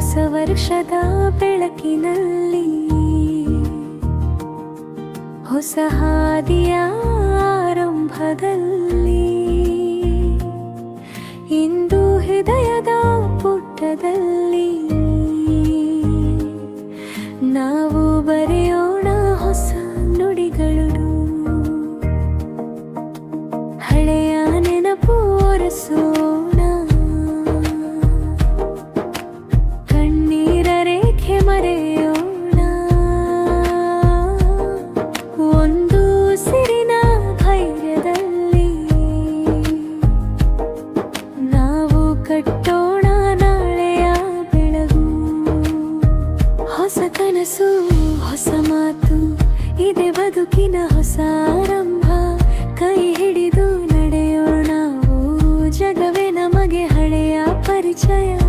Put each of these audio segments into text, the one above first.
ಸಂತೋಷದ ಬೆಳಕಿನಲ್ಲಿ ಹೊಸ ಹಾದಿಯ ಆರಂಭದಲ್ಲಿ ಇಂದು ಹೃದಯದ ಪುಟ್ಟದಲ್ಲಿ ಕನಸು ಹೊಸ ಮಾತು ಇದೆ ಬದುಕಿನ ಹೊಸ ಆರಂಭ. ಕೈ ಹಿಡಿದು ನಡೆಯೋಣ ಜಗವೇ ನಮಗೆ ಹಳೆಯ ಪರಿಚಯ.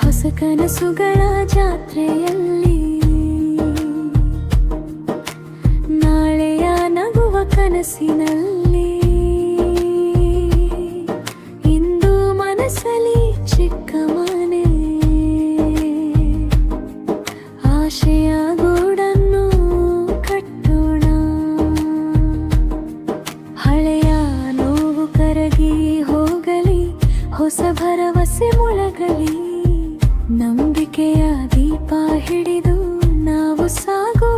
ಹೊಸ ಕನಸುಗಳ ಜಾತ್ರೆಯಲ್ಲಿ ನಾಳೆಯ ನಗುವ ಕನಸಿನಲ್ಲಿ ಇಂದು ಮನಸ್ಸಲ್ಲಿ ಚಿಕ್ಕ ಮನೆ. ಆಶೆಯ ಗೂಡನ್ನು ಕಟ್ಟೋಣ. ಹಳೆಯ ನೋವು ಕರಗಿ ಹೋಗಲಿ, ಹೊಸ ಭರವಸೆ ಮೊಳಗಲಿ. ನಂಬಿಕೆಯ ದೀಪ ಹಿಡಿದು ನಾವು ಸಾಗೋಣ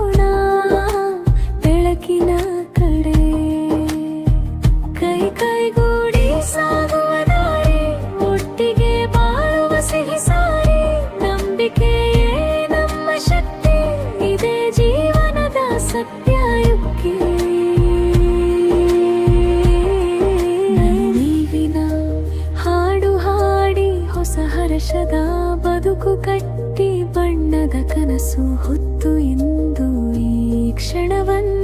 ಹರ್ಷದ ಬದುಕು ಕಟ್ಟಿ ಬಣ್ಣದ ಕನಸು ಹೊತ್ತು ಎಂದು ಈ ಕ್ಷಣವನ್ನೇ